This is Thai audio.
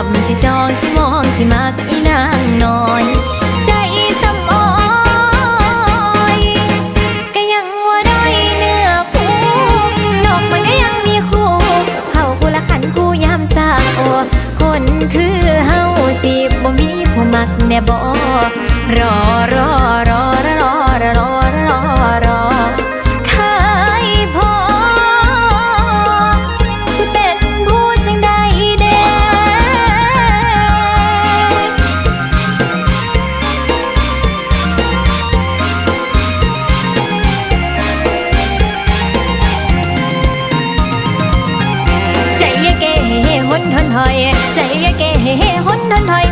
จับสิจองสิมองสิมักอีนางนอย ใจสำออยก็ยังว่าได้เนือผู้นกมันก็ยังมีคู่เขากูละขันคู่ยามสาวคนคือเฮาสิบ่มีผู้มักแน่บ่รอรอ nên thời